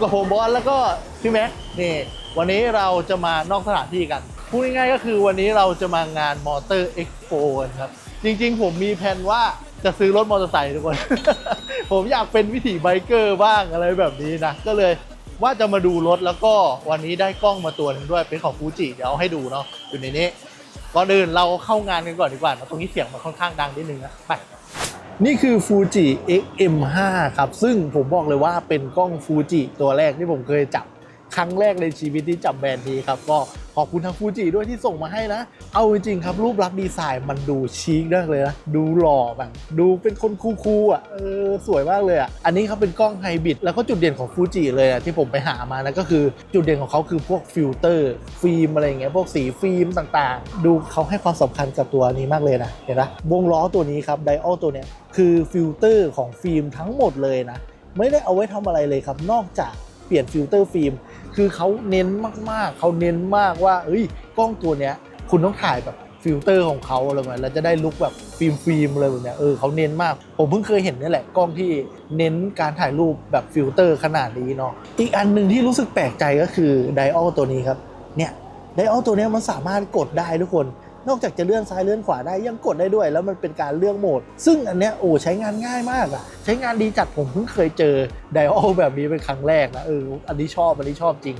กับผมบอสแล้วก็พี่แม็กนี่วันนี้เราจะมานอกสถานที่กันพูดง่ายๆก็คือวันนี้เราจะมางานมอเตอร์เอ็กโปครับ จริงๆ ผมมีแผนว่าจะซื้อรถมอเตอร์ไซค์ทุกคน ผมอยากเป็นวิถีไบเกอร์บ้างอะไรแบบนี้นะ ก็เลยว่าจะมาดูรถแล้วก็วันนี้ได้กล้องมาตัวหนึงด้วยเป็นของฟูจิเดี๋ยวเอาให้ดูเนาะอยู่ในนี้ก่อนอื่นเราเข้างานกันก่อนดีกว่านะตรงนี้เสียงมันค่อนข้างดังนิดนึงนะไป นี่คือ Fuji XM5 ครับ ซึ่งผมบอกเลยว่าเป็นกล้องฟูจิตัวแรกที่ผมเคยจับ ครั้งแรกในชีวิตที่จับแบรนด์นี้ครับ ก็ขอบคุณทางฟูจิด้วยที่ส่งมาให้นะ เอาจริงๆครับ รูปลักษณ์ดีไซน์มันดูชิคมากเลยนะ ดูหล่อแบบดูเป็นคนคูลๆอะเออสวยมากเลยอะ อันนี้เขาเป็นกล้องไฮบริดแล้วก็จุดเด่นของฟูจิเลยอะที่ผมไปหามานะก็คือจุดเด่นของเขาคือพวกฟิลเตอร์ฟิล์มอะไรอย่างเงี้ยพวกสีฟิล์มต่างๆ ดูเขาให้ความสำคัญกับตัวนี้มากเลยนะเห็นปะวงล้อตัวนี้ครับไดออลตัวเนี้ยคือฟิลเตอร์ของฟิล์มทั้งหมดเลยนะไม่ได้เอาไว้ทำอะไรเลยครับนอกจากเปลี่ยนฟิลเตอร์ฟิล์ม คือเขาเน้นมากๆ เขาเน้นมากว่าเอ้ยกล้องตัวเนี้ยคุณต้องถ่ายแบบฟิลเตอร์ของเขาอะไรแบบนี้แล้วจะได้ลุคแบบฟิล์มฟิล์มอะไรแบบเนี้ยเออเขาเน้นมาก ผมเพิ่งเคยเห็นนี่แหละกล้องที่เน้นการถ่ายรูปแบบฟิลเตอร์ขนาดนี้เนาะอีกอันหนึ่งที่รู้สึกแปลกใจก็คือไดออลตัวนี้ครับเนี่ยไดออลตัวนี้มันสามารถกดได้ทุกคน นอกจากจะเลื่อนซ้ายเลื่อนขวาได้ยังกดได้ด้วย แล้วมันเป็นการเลือกโหมด ซึ่งอันเนี้ยโอ้ใช้งานง่ายมากอะใช้งานดีจัดผมเพิ่งเคยเจอไดออลแบบนี้เป็นครั้งแรกนะเอออันนี้ชอบอันนี้ชอบจริง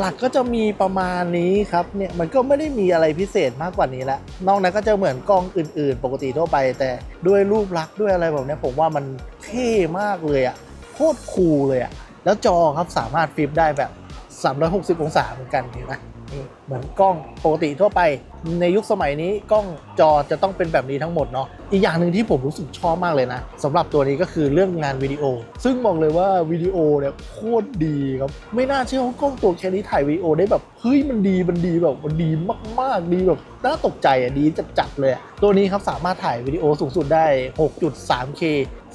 หลักๆก็จะมีประมาณนี้ครับเนี่ยมันก็ไม่ได้มีอะไรพิเศษมากกว่านี้ละนอกนั้นก็จะเหมือนกล้องอื่น ๆ ปกติทั่วไป แต่ด้วยรูปลักษณ์ด้วยอะไรแบบนี้ผมว่ามันเท่มากเลยอะโคตรคูลเลยอะแล้วจอครับสามารถฟลิปได้แบบ 360 องศาเหมือนกันเห็นไหม นี่เหมือนกล้องปกติทั่วไป ในยุคสมัยนี้กล้องจอจะต้องเป็นแบบนี้ทั้งหมดเนาะอีกอย่างหนึ่งที่ผมรู้สึกชอบมากเลยนะสำหรับตัวนี้ก็คือเรื่องงานวิดีโอ ซึ่งบอกเลยว่าวิดีโอเนี่ยโคตรดีครับไม่น่าเชื่อว่ากล้องตัวแค่นี้ถ่ายวิดีโอได้แบบเฮ้ยมันดีมันดีแบบมันดีมากๆดีแบบน่าตกใจอะดีจัดๆเลยตัวนี้ครับสามารถถ่ายวิดีโอสูงสุดได้ 6.3K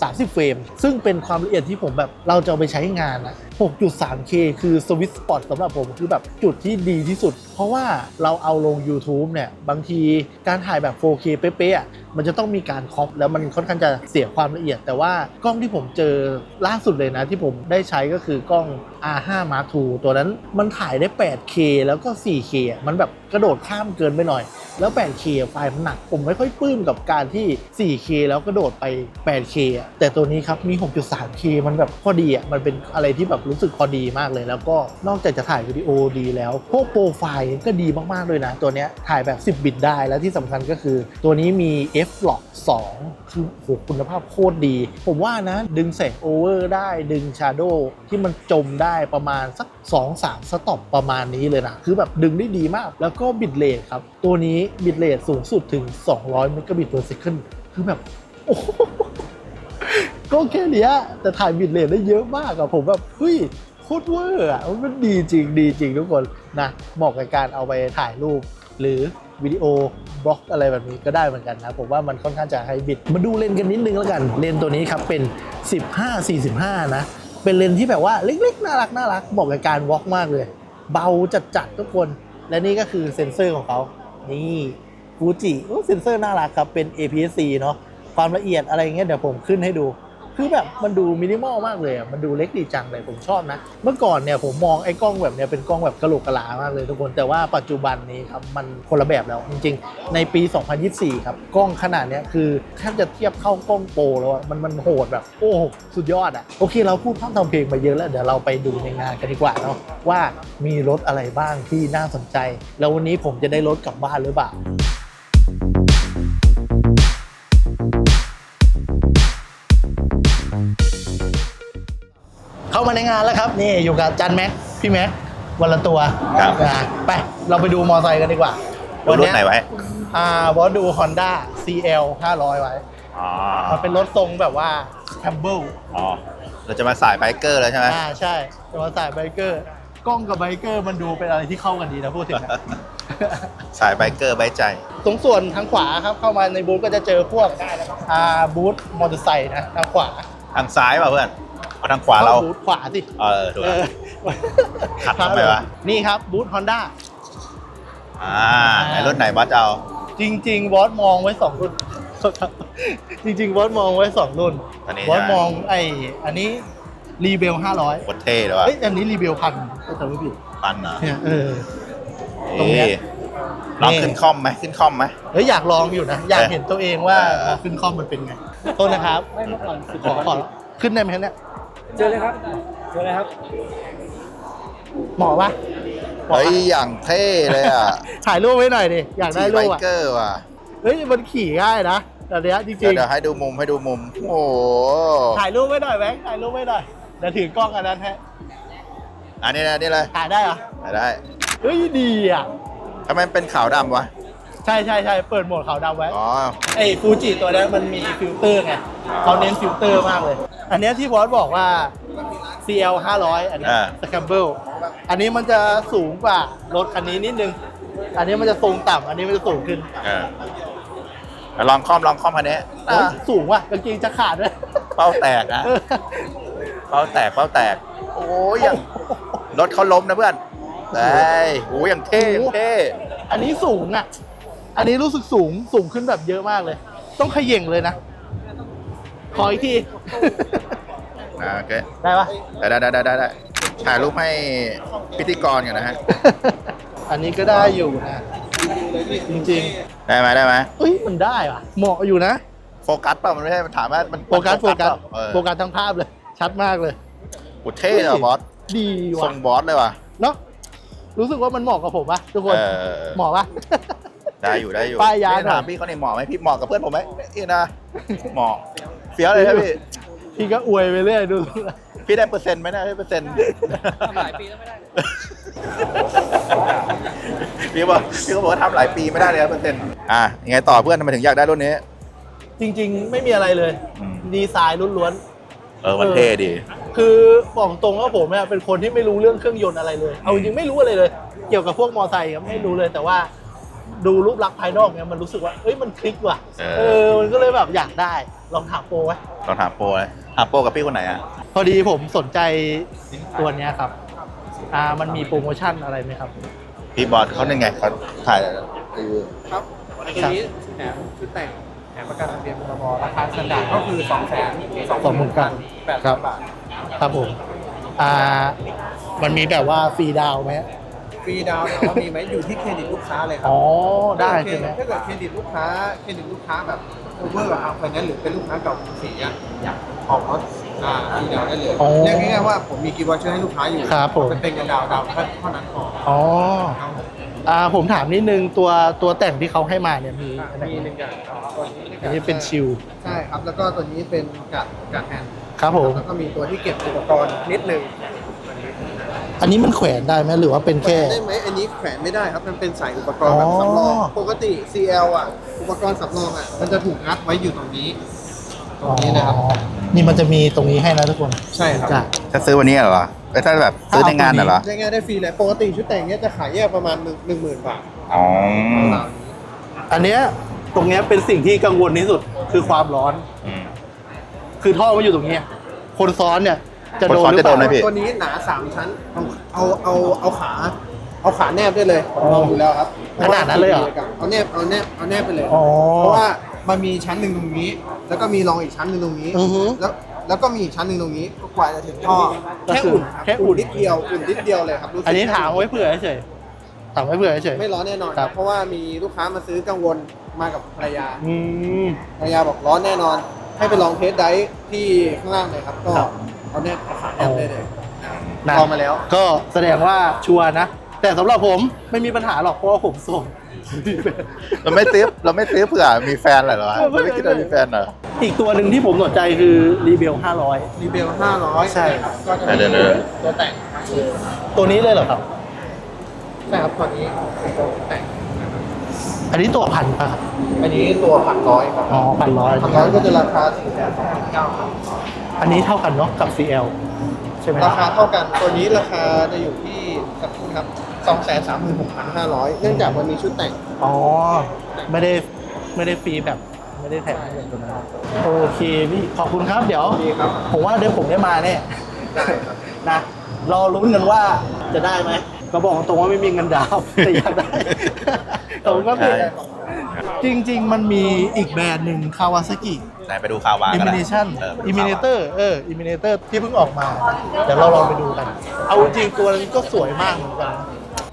30 เฟรม ซึ่งเป็นความละเอียดที่ผมแบบเราจะเอาไปใช้งานอะ 6.3K คือสวิตสปอตสำหรับผมคือแบบจุดที่ดีที่สุด เพราะว่าเราเอาลง YouTube เนี่ย บางทีการถ่ายแบบ 4K เป๊ะๆมันจะต้องมีการครอปแล้วมันค่อนข้างจะเสียความละเอียด แต่ว่ากล้องที่ผมเจอล่าสุดเลยนะ ที่ผมได้ใช้ก็คือกล้อง R5 Mark II ตัวนั้นมันถ่ายได้ 8K แล้วก็ 4K มันแบบกระโดดข้ามเกินไปหน่อย แล้ว 8K ไฟล์มันหนัก ผมไม่ค่อยปลื้มกับการที่ 4K แล้วกระโดดไป 8K แต่ตัวนี้ครับมี 6.3K มันแบบพอดีอะมันเป็นอะไรที่แบบรู้สึกพอดีมากเลย แล้วก็นอกจากจะถ่ายวิดีโอดีแล้ว พวกโปรไฟล์ก็ดีมากๆเลยนะ ตัวเนี้ยถ่ายแบบ 10 บิตได้แล้วที่สำคัญก็คือ ตัวนี้มี f-log 2คือโหคุณภาพโคตรดี ผมว่านะ ดึงแสงโอเวอร์ได้ดึงชาร์โดที่มันจมได้ประมาณสัก 2-3 สต็อปประมาณนี้เลยนะ คือแบบดึงได้ดีมาก แล้วก็บิตเรทครับ ตัวนี้บิตเรทสูงสุดถึง 200เมกะบิต per second คือแบบโอ้ ก็แค่เนี้ยแต่ถ่ายบิตเรทได้เยอะมากอะผมแบบเฮ้ยโคตรเวอร์อะมันดีจริงดีจริงทุกคนนะเหมาะกับการเอาไปถ่ายรูป หรือวิดีโอบล็อกอะไรแบบนี้ก็ได้เหมือนกันนะ ผมว่ามันค่อนข้างจะไฮบริดมาดูเลนกันนิดนึงแล้วกัน เลนตัวนี้ครับเป็น 15-45 นะ เป็นเลนที่แบบว่าเล็กๆ น่ารักน่ารักเหมาะกับการวอล์กมากเลย เบาจัดๆทุกคน และนี่ก็คือเซ็นเซอร์ของเขา นี่ฟูจิเซ็นเซอร์น่ารักครับเป็น APS-C เนาะความละเอียดอะไรเงี้ยเดี๋ยวผมขึ้นให้ดู คือแบบมันดูมินิมอลมากเลยอะมันดูเล็กดีจังเลยผมชอบนะ เมื่อก่อนเนี่ยผมมองไอ้กล้องแบบเนี้ยเป็นกล้องแบบกระโหลกกะลามากเลยทุกคนแต่ว่าปัจจุบันนี้ครับมันคนละแบบแล้วจริงๆ ในปี 2024 ครับกล้องขนาดเนี้ยคือแทบจะเทียบเข้ากล้องโปรแล้วอะมันมันโหดแบบ โอ้สุดยอดอะโอเค เราพูดพร่ำทำเพลงมาเยอะแล้วเดี๋ยวเราไปดูในงานกันดีกว่าเนาะว่ามีรถอะไรบ้างที่น่าสนใจ แล้ววันนี้ผมจะได้รถกลับบ้านหรือเปล่า เข้ามาในงานแล้วครับ นี่อยู่กับจันแม็กพี่แม็กวันละตัวครับอะไป เราไปดูมอไซค์กันดีกว่าดูรุ่นไหนไว้อ่าบอสดู Honda CL 500 ไว้ อ๋อมันเป็นรถทรงแบบว่าแคมเบิลอ๋อเราจะมาสายไบเกอร์แล้วใช่ไหมอ่าใช่จะมาใส่ไบเกอร์ กล้องกับไบเกอร์มันดูเป็นอะไรที่เข้ากันดีนะพูดถึงนะ สายไบเกอร์ไบใจ ตรงส่วนทางขวาครับเข้ามาในบูธก็จะเจอพวกอ่าบูธมอเตอร์ไซค์นะทางขวา ทางซ้ายเปล่าเพื่อน เอาทางขวาเรา บูธขวาสิเออถูกเอแล้วอขัดทำไมวะ นี่ครับบูธฮอนด้า อ่าไหนรุ่นไหนบอสจะเอา จริงๆบอสมองไว้สองรุ่น จริงๆบอสมองไว้สองรุ่นอันนี้บอสใช่ไหมองไอ้อันนี้รีเบลห้าร้อยโคตรเท่เลยว่ะเอ้ยอันนี้รีเบลพันก็จำไม่ผิดปันเหรอเนี่ยเออ ตรงเนี้ยเอ๊ะลองขึ้นคอมไหมขึ้นคอมไหม เฮ้ยอยากลองอยู่นะ อยากเออเห็นตัวเองว่าเออ พอขึ้นคอมมันเป็นไงโทษนะครับไม่เมื่อก่อนคือขอขอขึ้นได้ไหมครับเนี่ย เจอเลยครับเจอเลยครับ เหมาะปะเหมาะเฮ้ยปะอย่างเท่เลยอะถ่ายรูปไว้หน่อยดิ อยากได้จีรูไบปอะ เกอร์ว่ะเฮ้ยมันขี่ง่ายนะแต่เนี้ยจริเดี๋ยวงเดี๋ยวให้ดูมุมให้ดูมุม โอ้โหๆ ถ่ายรูปไว้หน่อยแบงค์ถ่ายรูปไว้หน่อยเดี๋ยวถือกล้องอันนั้นให้อันนี้นะนี่เลยถ่ายได้เหรอถ่ายได้เฮ้ยดีอะทำไมเป็นขาวดำวะ ใช่ใช่ใช่เปิดโหมดขาวดำไว้อ๋อ ไอ้ฟูจิตัวนี้มันมีฟิลเตอร์ไงเขาเน้นฟิลเตอร์มากเลย อันเนี้ยที่บอสบอกว่า CL 500 อันเนี้อ่า สแคมเบิลอันนี้มันจะสูงกว่ารถคันนี้นิดนึง อันนี้มันจะทรงต่ำอันนี้มันจะสูงขึ้นเออลองคอมลองคอมคันนี้โอ้ยสูงว่ะกางเกงจะขาดด้วยเป้าแตกนะเออเป้าแตกเป้าแตก โอ้ยอย่างรถเขาล้มนะเพื่อนเฮ้ยโอ้ยอย่างเท่อย่างเท่ อันนี้สูงอะ อันนี้รู้สึกสูงสูงขึ้นแบบเยอะมากเลย ต้องเขย่งเลยนะ ขออีกที อ่าโอเคได้ปะ ได้ได้ได้ได้ได้ถ่ายรูปให้พิธีกรกันนะฮะ อันนี้ก็ได้อยู่นะ จริงได้ไหมได้ไหมๆเอ้ยมันได้ว่ะ เหมาะอยู่นะ โฟกัสเปล่ามันไม่ใช่มันถามว่ามันโฟกัสโฟกัสเปล่าเออโฟกัสทั้งภาพเลย ชัดมากเลย โอ้เท่เลยว่ะบอสดีทรว่ะงบอสเลยว่ะเนาะรู้สึกว่ามันเหมาะกับผมปะทุกคน เออเหมาะปะ ได้อยู่ได้อยู่ป้ายยาพี่หน่อยถามพี่เขาเนี่ยเหมาะไหมพี่เหมาะกับเพื่อนผมไหมนี่นะเหมาะเฟี้ยวเลยครับพี่ พี่ก็อวยไปเรื่อยดูพี่ได้เปอร์เซ็นต์ไหมนะได้เปอร์เซ็นต์ทำหลายปีแล้วไม่ได้พี่บอกพี่ก็บอกว่าทำหลายปีไม่ได้เลยครับเปอร์เซ็นต์อะยังไงต่อเพื่อนทำไมถึงอยากได้รุ่นนี้ จริง ๆ ไม่มีอะไรเลย อืม ดีไซน์ล้วนเออมันเท่ดี ๆคือบอกตรงว่าผมเนี่ยเป็นคนที่ไม่รู้เรื่องเครื่องยนต์อะไรเลย เอาจริงๆไม่รู้อะไรเลย เกี่ยวกับพวกมอไซค์ครับไม่รู้เลยแต่ว่า ดูรูปลักษณ์ภายนอกเนี่ยมันรู้สึกว่าเอ้ยมันคลิกว่ะเออ เออมันก็เลยแบบอยากได้ลองถามโปรไว้ลองถามโปรเลยถามโปรกับพี่คนไหนอะ พอดีผมสนใจตัวเนี้ยครับอ่ามันมีโปรโมชั่นอะไรไหมครับ พี่บอสเขาเป็นไงเขาถ่ายรีวิว ครับตัวนี้แถมชุดแต่งแถมประกันทะเบียนพรบราคาสแตนดาร์ดก็คือ2 0 0 0 0 สองหมื่นเก้า แปดครัพับนบาท ครับผมอ่ามันมีแบบว่าฟรีดาวน์ไหม ฟรีดาวน์ถามว่ามีไหมอยู่ที่เครดิตลูกค้าเลยครัอ๋อได้ใช่ไหมถ้าเกิดเครดิตลูกค้าเครดิตลูกค้าแบบโอเวอร์กับทางไฟแนนซ์หรือเป็นลูกค้าเก่ากรุงศรีอะอยากออกรถอ่าฟรีดาวน์ได้เลยอ๋อเรียกง่ายๆว่าผมมีกีวอเชอร์ให้ลูกค้าอยู่ครับผม เป็นเงินดาวน์ดาวน์เท่านั้นพออ๋อครับผมอ่าผมถามนิดนึงตัวตัวแต่งที่เขาให้มาเนี่ยมีอะไรมีหนึ่งอย่างตัวนี้อันนี้เป็นชิลใช่ครับแล้วก็ตัวนี้เป็นกัดกัดแฮนด์ครับผมแล้วก็มีตัวที่เก็บอุปกรณ์นิดนึง อันนี้มันแขวนได้ไหมหรือว่าเป็นแขวแค่นได้ไหมอันนี้แขวนไม่ได้ครับ มันเป็นสายอุปกรณ์แบบสำรอง อ๋อ ปกติ CL อะ อุปกรณ์สำรองอะ มันจะถูกงัดไว้อยู่ตรงนี้ ตรงนี้นะครับ อ๋อนี่มันจะมีตรงนี้ให้นะทุกคนใช่ครับ จ้ะถ้าซื้อวันนี้เหรอไอ้ยถ้าแบบซื้อในงานน่ะเหรอ ได้ง่ายได้ฟรีเลย ปกติชุดแต่งเนี้ยจะขายแยกประมาณหนึ่งหนึ่งหมื่นบาทอ๋อ ตามนี้อันเนี้ยตรงเนี้ยเป็นสิ่งที่กังวลที่สุดคือความร้อน อืม คือท่อมันอยู่ตรงเนี้ยคนซ้อนเนี่ย จะโดคนซ้อนนหรือเปจะโดนไหมล่าพี่ ตัวนี้หนาสามชั้น เอาเอาเอาเอาขา เอาขาแนบได้เลยผมลองดูแล้วครับขนาดนั้นเลยเหรอ เอาแนบเอาแนบเอาแนบไปเลย อ๋อ เพราะว่ามันมีชั้นหนึ่งตรงนี้ แล้วก็มีรองอีกชั้นหนึ่งตรงนี้ อือฮึแล้วแล้วก็มีอีกชั้นหนึ่งตรงนี้ก็กว่าจะถึงท่อก็แค่คืออุ่นครับแค่อุ่น นิดเดียวอุ่นนิดเดียวเลยครับรู้สึกอันนี้ถามไว้เผื่อเฉยถามไว้เผื่อเฉย ไม่ร้อนแน่นอนครับเพราะว่ามีลูกค้ามาซื้อกังวลมากับภรรยาอืม ภรรยาบอกร้อนแน่นอน ให้ไปลองเทสไดฟ์ที่ข้างล่างเลยครับก็ครับ เอาแนบเอาขาแนบได้เลยนะลองมาแล้ว ก็แสดงว่าชัวร์นะ แต่สำหรับผมไม่มีปัญหาหรอกเพราะว่าผมส่งเราไม่ซื้อเราไม่ซื้อเผื่อมีแฟนเหรอวะเออไม่เราไม่คิดว่ามีแฟนเหรอ อีกตัวหนึ่งที่ผมสนใจคือรีเบล500 รีเบล500ใช่ครับก็จะเดี๋มียวเดี๋ยวตัวแต่งตัวนี้เลยเหรอครับ ใช่ครับตัวนี้เป็นตัวแต่งอันนี้ตัวพันป่ะครับอันนี้ตัวพันร้อยครับอ๋อพันร้อยพันร้อยก็จะราคา4 2 9 0 0ครับ อันนี้เท่ากันเนาะกับ CL ใช่ไหมราคาเท่ากัน ตัวนี้ราคาจะอยู่ที่สักครู่ครับ236,500เนื่องจากมันมีชุดแต่งอ๋อ ไม่ได้ไม่ได้ฟรีแบบไม่ได้แถมอย่างตัวนั้นโอเคพี่ขอบคุณครับเดี๋ยว ดีครับ ผมว่าเดี๋ยวผมได้มาแน่ได้ครับ นะรอลุ้นกันว่าจะได้ไหมก็บอกตรงว่าไม่มีเงินดาวน์แต่อยากได้ ขอบคุณครับพี่ ใช่ จริง ๆ มันมีอีกแบรนด์หนึ่งคาวาซากิไหนไปดูคาวาอิกันมินะเนชั่นเออไปดูอิมิคาวาเนเตอร์เอออิมิเนเตอร์ที่เพิ่งออกมา เดี๋ยวเราลองไปดูกัน เอาจริงๆตัวนี้ก็สวยมากเหมือนกัน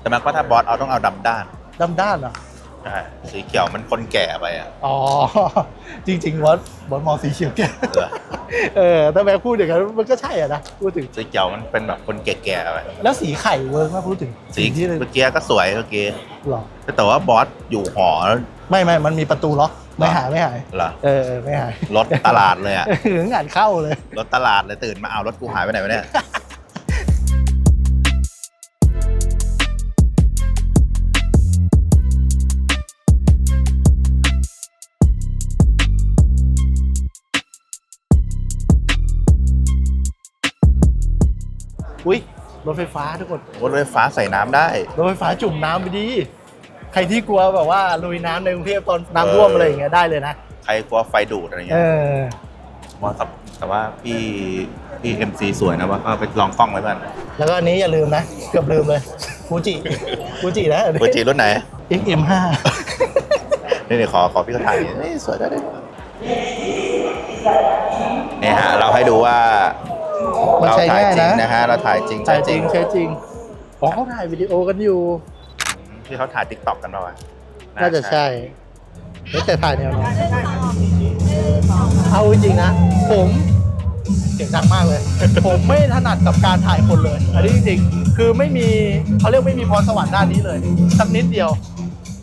แต่มันก็ถ้าบอสเอาต้องเอาดำด้านดำด้านเหรอใช่สีเขียวมันคนแก่ไปอะ อ๋อ จริงๆวอสบอสมอสีเขียวแก่เหรอเออถ้าแม่พูดอย่างนั้นมันก็ใช่อะนะพูดถึงสีเขียวมันเป็นแบบคนแก่ๆไปแล้วสีไข่เวิร์กมากพูดถึงสีที่เลยเมื่อกี้ก็สวยเมื่อกี้หรอแต่ว่าบอสอยู่หอแล้ว ไม่ไม่มันมีประตูล็อกไม่หายไม่หายเหรอเออเออไม่หายรถตลาดเลยอะถึงงานเข้าเลยรถตลาดเลยตื่นมาเอารถกูหายไปไหนวะเนี่ยอุ้ยรถไฟฟ้าทุกคนรถไฟฟ้าใส่น้ำได้ รถไฟฟ้าจุ่มน้ำไปดี ใครที่กลัวแบบว่าลุยน้ำในกรุงเทพตอนน้ำท่วมอะไรอย่างเงี้ยได้เลยนะใครกลัวไฟดูดอะไรเอเงี้ยอว่าแต่แต่ว่าพี่พี่เอ็มซีสวยนะว่าก็ไปลองกล้องไว้บ้างแล้วก็อันนี้อย่าลืมนะ เกือบลืมเลยฟูจิฟูจินะเวอร์จีรุ่นไหน XM5 นี่นี่ขอขอพี่เขาถ่ายนี่สวยด้วยด้วยเนี่ยฮะเราให้ดูว่ามันเราใช้ถ่ายง่ายจริงนะนะฮะเราถ่ายจริงใช่ใช่จริงใช่จริงอ๋อเขาถ่ายวิดีโอกันอยู่ ที่เขาถ่ายติ๊กต็อกกันป่าวะน่าจะใช่เฮ้ยแต่ถ่ายแนวนี้เอาจริงๆนะ ผมเสียงดังมากเลย ผมไม่ถนัดกับการถ่ายคนเลย อันนี้จริงๆ คือไม่มีเขาเรียกไม่มีพรสวรรค์ด้านนี้เลย สักนิดเดียว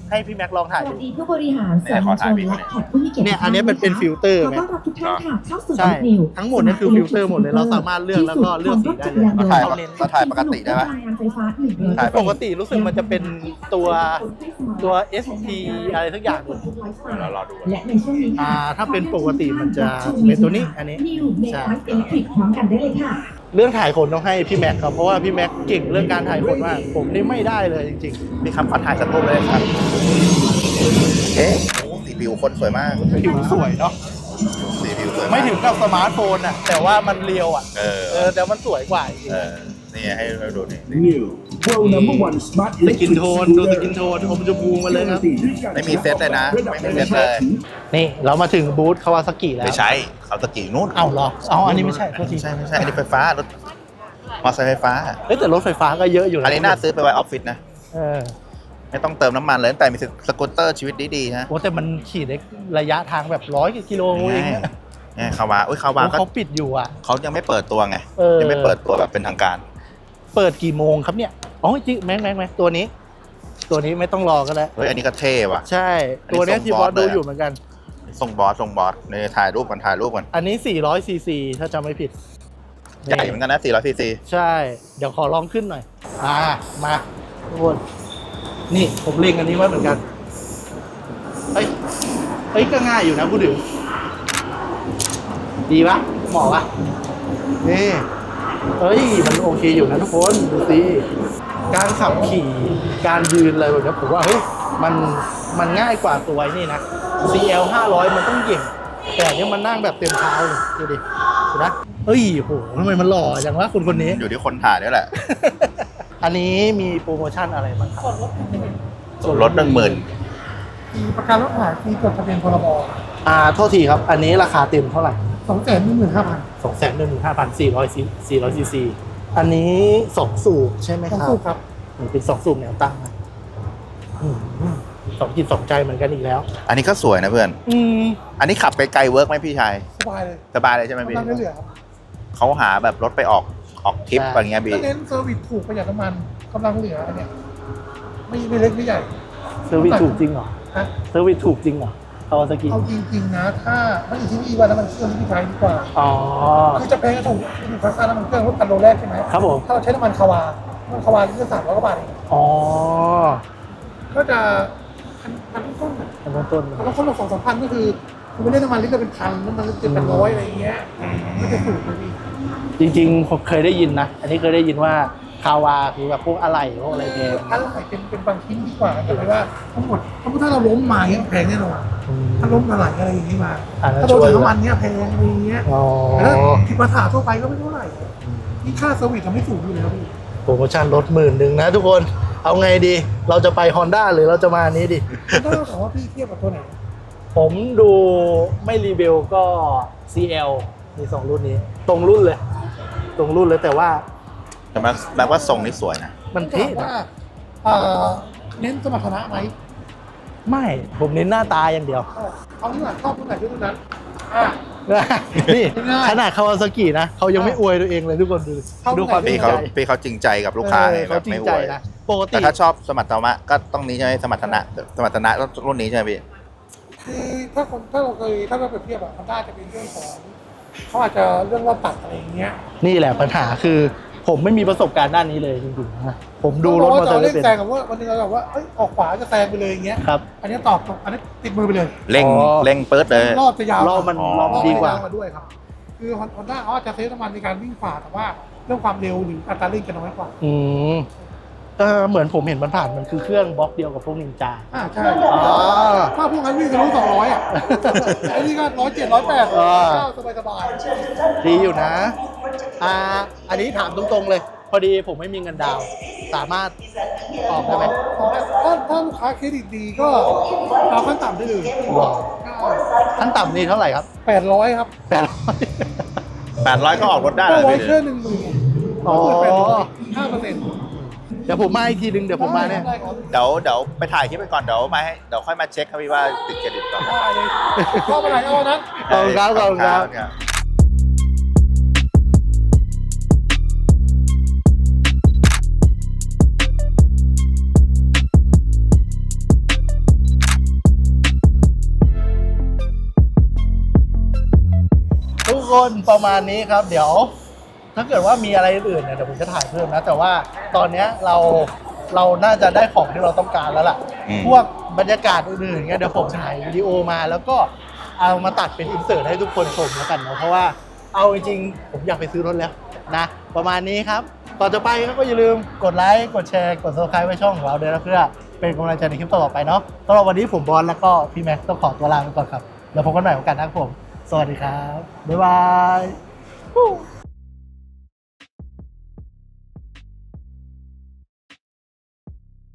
ให้พี่แม็กซ์ลองสถ่ายวัดูสดีผู้บริหารสื่อมวลชนและแขกผู้มีเกียรติเนี่ยอันนี้เป็นเป็นฟิลเตอร์ขอไหมต้อนรับทุกท่านค่ะเข้าสู่ใช่ นิวทั้งหมดเนี่ยคือฟิลเตอร์หมดเลยเราสามารถเลือกแล้วก็เลือกสีได้เลยเราถ่ายเราถ่ายปกติได้ปะ รายงานไฟฟ้าหนึ่งเดียวถ่ายปกติรู้สึกมันจะเป็นตัว ตัว ST อะไรสักอย่างเลยเรารอดู และในช่วงนี้ค่ะอ่าถ้าเป็นปกติมันจะเป็นตัวนี้อันนี้ นิวเมใช่คไลฟ์เอเล็กทริกพร้อมกันได้เลยค่ะ เรื่องถ่ายคนต้องให้พี่แม็กครับเพราะว่าพี่แม็กเก่งเรื่องการถ่ายคนมากผมนี่ไม่ได้เลยจริงมีคำขอถ่ายสักรูปเลยครับเอ๊ะโอ้สีผิวคนสวยมากๆผิวสวยเนาะสีผิวสวยากไม่ถึงกับสมาร์ทโฟนอะแต่ว่ามันเรียวอะเออเออแต่มันสวยกว่าจริงเออนี่ให้เราดูนี่ New World Number One Smart สกินโทนดูสกินโทนอมชมพูมาเลยครับ ไม่มีเซตเลยนะไม่มีเซตเลย นี่เรามาถึงบูธคาวาซากิแล้วไม่ใช่เขาตะกี้นู่นเอ้าเหรอเอาอันนี้ไม่ใช่โทษทีไม่ใช่ไม่ใช่อันนี้ไฟฟ้ารถมอเตอร์ไซค์ไฟฟ้า เอ้ยแต่รถไฟฟ้าก็เยอะอยู่นะอันนี้น่าซื้อไปไว้ออฟฟิศนะ เออไม่ต้องเติมน้ำมันเลยตั้งแต่มีสกูตเตอร์ชีวิตดีๆฮะโอ้แต่มันขี่ได้ระยะทางแบบร้อยกิโลเองอะนี่คาวาอุ้ยคาวาโอ้ก็เขาปิดอยู่อะ เขายังไม่เปิดตัวไง เออ ยังไม่เปิดตัวแบบเป็นทางการ เปิดกี่โมงครับเนี่ย อ๋อจริงแม็กแม็กแม็กตัวนี้ ตัวนี้ไม่ต้องรอก็ได้เฮ้ยอันนี้ก็เท่ว่ะ ใช่ ตัวเนี้ยอันนี้ที่ส่งบบออสสดูเลยอะ อยู่เหมือนกัน ส่งบอสส่งบอสนี่ถ่ายรูปกันถ่ายรูปกันอันนี้ 400ซีซีถ้าจำไม่ผิดใหญ่เหมือนกันนะ400ซีซีใช่ เดี๋ยวขอลองขึ้นหน่อย อ่า มาทุกคนนี่ผมเล็งอันนี้ไว้เหมือนกันเฮ้ยเฮ้ยก็ง่ายอยู่นะพูดถึงดีปะเหมาะปะนี่ เฮ้ย มันโอเคอยู่นะทุกคนดูสิการขับขี่การยืนอะไรแบบนี้ผมว่าเฮ้ยมันมันง่ายกว่าตัวไอ้นี่นะ CL 500 มันต้องเหย่งแต่อันเนี้ยมันนั่งแบบเต็มเท้าเลยดูดิเห็นนะเฮ้ยโหทำไมมันหล่อจังวะคนคนนี้ อยู่ที่คนถ่ายนี่แหละ อันนี้มีโปรโมชั่นอะไรบ้างครับส่วนลดหนึ่งหมื่นประกันรถหายที่จดทะเบียนพรบอ่าโทษทีครับ อันนี้ราคาเต็มเท่าไหร่ สองแสนหนึ่งหมื่นห้าพันสองแสนหนึ่งหมื่นห้าพันสี่ร้อยสี่ร้อยซีซีอันนี้สองสูบใช่ไหมต้คองรับสู้ครับอืมเป็นสองสูบแนวตั้งนะอืมสองจิตสองใจเหมือนกันอีกแล้ว อันนี้ก็สวยนะเพื่อน อืมอันนี้ขับไกลๆเวิร์กไหมพี่ชาย สบายเลย สบายเลยใช่ไหมพี่กำลังเหลือครับเขาหาแบบรถไปออกออกทริปอะไรเงี้ยพี่ก็เน้นเซอร์วิสถูกประหยัดน้ำมันกำลังเหลืออันเนี้ยไม่ไม่เล็กไม่ใหญ่ เซอร์วิสถูกจริงเหรอฮะเซอร์วิสถูกจริงเหรอ คาวาซากิเอาจริงๆนะ ถ้าไม่อยู่ที่อีวันน้ำมันเครื่องที่ใช้ดีกว่า อ๋อ คือจะแพงก็ถูกอยู่ค่าน้ำมันเครื่องรถพันโลแรกใช่ไหมครับผม ถ้าเราใช้น้ำมันคาวาน้ำมันคาวาลิตรสามร้อยกว่าบาทเองอ๋อก็จะพันพันต้นๆอะอันต้นต้นแล้วก็คนละสองสามพันก็คือคุณไม่ได้น้ำมันลิตรละเป็นพันน้ำมันลิตรเป็นร้อยอะไรอย่างเงี้ยก็จะสูงเลยพี่จริงๆผมเคยได้ยินนะ อันนี้เคยได้ยินว่า คาวาคือแบบพวกอะไหล่พวกอะไรแพงถ้าเราขายเป็นเป็นบางชิ้นดีกว่าแต่หมายว่าทั้งหมดถ้าถ้าเราล้มมาเงี้ยแพงแน่นอนอืมถ้าล้มอะไรอะไรอย่างนี้มาอันนั้นถ้าโดนช่วยถังน้ำมันเนี้ยแพงอะไรอย่างเงี้ยอ๋อแต่ถ้าที่มาถาทั่วไปก็ไม่เท่าไหร่นี่ค่าเซอร์วิสทำให้สูงอยู่แล้วพี่โหโปรโมชั่นลดหมื่นหนึ่งนะทุกคนเอาไงดี เราจะไป Honda หรือเราจะมาอันนี้ดีถ้าถามว่าพี่เทียบกับตัวไหนผมดูไม่รีเบลก็ CL มีสองรุ่นนี้ ตรงรุ่นเลย ตรงรุ่นเลยแต่ว่า แต่แม็กแม็กว่าทรงนี้สวยนะ มันถาเท่มว่านะเอ่อเน้นสมรรถนะไหมไม่ผมเน้นหน้าตาอย่างเดียว เอาที่ไหนชอบตัวไหนที่ตัวนั้นอะ นี่ง่ายขนาดคาวาซากินะเขายังไม่อวยตัวเองเลยทุกคนดูเข้าดูความจพี่ริงเขาใจพี่เขาจริงใจกับลูกค้าเอไงอแบเขาบจริงไม่อใจวยนะปกติ แต่ถ้าชอบสมรรถนะก็ต้องนี้ใช่ไหมสมรรถนะสมรรถนะต้องรุ่นนี้ใช่ไหมพี่ คือถ้าคนถ้าเราเคยถ้าเราเปรียบเทียบอะมันน่าจะเป็นเรื่องของเขาอาจจะเรื่องรอบตัดอะไรอย่างเงี้ย นี่แหละปัญหาคือ ผมไม่มีประสบการณ์ด้านนี้เลยจริงๆนะผมดูรถมอเตอร์ไซค์เล่ไม่นเป็นแซงกับว่าวันหนึงเราแบบว่าเอ้ยออกขวาจะแซงไปเลยอย่างเงี้ยครับ อันนี้ตอบตรงอันนี้ติดมือไปเลยเร่งอ๋อ เร่งเปิดเลย รอบจะยาวรอบมันอ๋อรอบดีกว่ารอบจะยด้วยครับ คือฮอนด้าเขาอาจจะเซฟน้ำมันในการวิ่งขวาแต่ว่าเรื่องความเร็วหรืออัตราเร่งจะน้อยกว่า อืม เออเหมือนผมเห็นมันผ่านมันคือเครื่องบล็อกเดียวกับพวกนินจา อ่าใช่อ๋อ ถ้าพวกนั้นวิ่งทะลุสองร้อยอะไอ้นี่ก็ร้อยเจ็ดร้อยแปดอ่าสบายสบายดีอยู่นะ อ่า อันนี้ถามตรงๆเลย พอดีผมไม่มีเงินดาวน์สามารถออกได้ไหมถ้าถ้าลูกค้าเครดิตดีก็เอาขั้นต่ำได้เลยว้าวขั้นต่ำนี่เท่าไหร่ครับแปดร้อยครับแปดร้อยแปดร้อยก็ออกรถได้ก็เลยไว้พี่เชื่อหนึ่งหมื่นอ๋อแปดร้อยห้าเปอร์เซ็นต์เดี๋ยวผมมาอีกทีนึงเดี๋ยวผมมาเนี่ยได้ครับเดี๋ยวเดี๋ยวไปถ่ายคลิปไปก่อนเดี๋ยวมาให้เดี๋ยวค่อยมาเช็คครับพี่ว่าติดเครดิตก่อนได้เลยเข้ามาไหนเอาอันนั้นขอบคุณครับขอบคุณครับครับทุกคนประมาณนี้ครับ เดี๋ยว ถ้าเกิดว่ามีอะไรอื่นเนี่ยเดี๋ยวผมจะถ่ายเพิ่มนะ แต่ว่าตอนเนี้ยเราเราน่าจะได้ของที่เราต้องการแล้วล่ะ อืม พวกบรรยากาศอื่นๆเงี้ยเดี๋ยวผมถ่ายวิดีโอมาแล้วก็เอามาตัดเป็นอินเสิร์ตให้ทุกคนชมแล้วกันเนาะเพราะว่าเอาจริงๆผมอยากไปซื้อรถแล้วนะ ประมาณนี้ครับก่อนจะไปก็อย่าลืมกดไลค์กดแชร์กด subscribe ไว้ช่องของเราด้วยนะเพื่อเป็นกำลังใจในคลิปต่อๆไปเนาะสำหรับวันนี้ผมบอลแล้วก็พี่แม็กซ์ต้องขอตัวลาไปก่อนครับแล้วพบกันใหม่โอกาสหน้าครับผม สวัสดีครับบ๊ายบาย